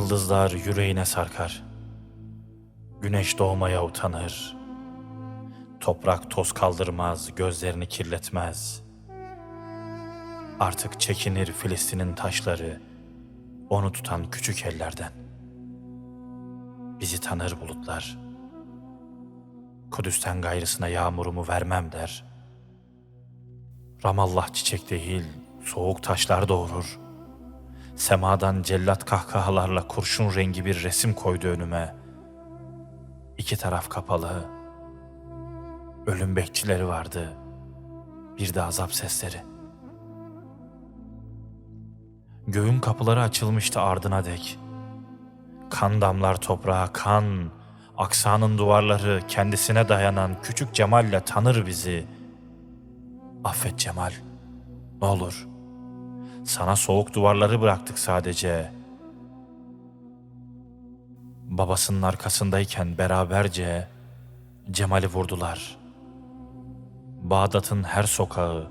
Yıldızlar yüreğine sarkar. Güneş doğmaya utanır. Toprak toz kaldırmaz, gözlerini kirletmez. Artık çekinir Filistin'in taşları, onu tutan küçük ellerden. Bizi tanır bulutlar. Kudüs'ten gayrısına yağmurumu vermem der. Ramallah çiçek değil, soğuk taşlar doğurur. Semadan cellat kahkahalarla kurşun rengi bir resim koydu önüme. İki taraf kapalı. Ölüm bekçileri vardı. Bir de azap sesleri. Göğün kapıları açılmıştı ardına dek. Kan damlar toprağa kan, aksanın duvarları kendisine dayanan küçük Cemal'le tanır bizi. Affet Cemal, ne olur. Sana soğuk duvarları bıraktık sadece. Babasının arkasındayken beraberce Cemal'i vurdular. Bağdat'ın her sokağı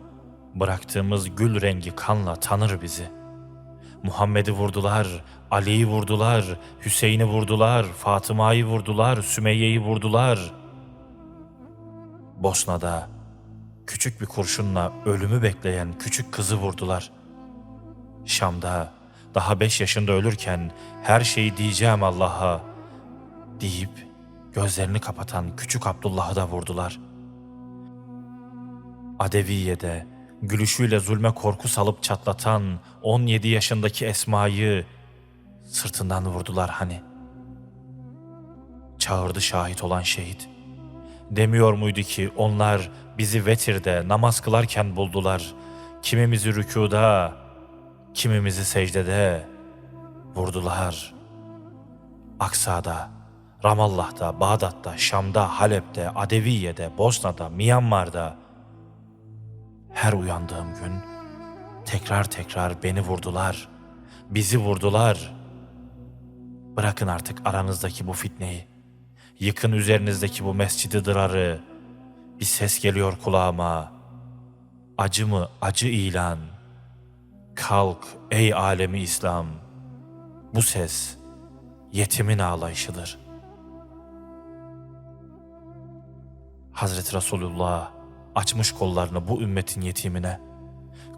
bıraktığımız gül rengi kanla tanır bizi. Muhammed'i vurdular, Ali'yi vurdular, Hüseyin'i vurdular, Fatıma'yı vurdular, Sümeyye'yi vurdular. Bosna'da küçük bir kurşunla ölümü bekleyen küçük kızı vurdular. Şam'da daha beş yaşında ölürken her şeyi diyeceğim Allah'a deyip gözlerini kapatan küçük Abdullah'ı da vurdular. Adeviye'de gülüşüyle zulme korku salıp çatlatan 17 yaşındaki Esma'yı sırtından vurdular hani. Çağırdı şahit olan şehit. Demiyor muydu ki onlar bizi vetirde namaz kılarken buldular. Kimimizi rükuda, kimimizi secdede vurdular. Aksa'da, Ramallah'ta, Bağdat'ta, Şam'da, Halep'te, Adeviye'de, Bosna'da, Myanmar'da her uyandığım gün tekrar tekrar beni vurdular. Bizi vurdular. Bırakın artık aranızdaki bu fitneyi. Yıkın üzerinizdeki bu mescidi dırarı. Bir ses geliyor kulağıma. Acı mı acı ilan. Kalk ey alemi İslam. Bu ses yetimin ağlayışıdır. Hazreti Resulullah açmış kollarını bu ümmetin yetimine.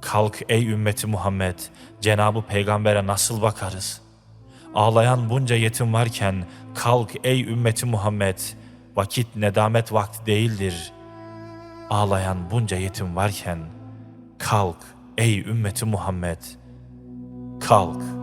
Kalk ey ümmeti Muhammed, Cenabı Peygamber'e nasıl bakarız? Ağlayan bunca yetim varken kalk ey ümmeti Muhammed, vakit nedamet vakti değildir. Ağlayan bunca yetim varken kalk ey ümmeti Muhammed, kalk.''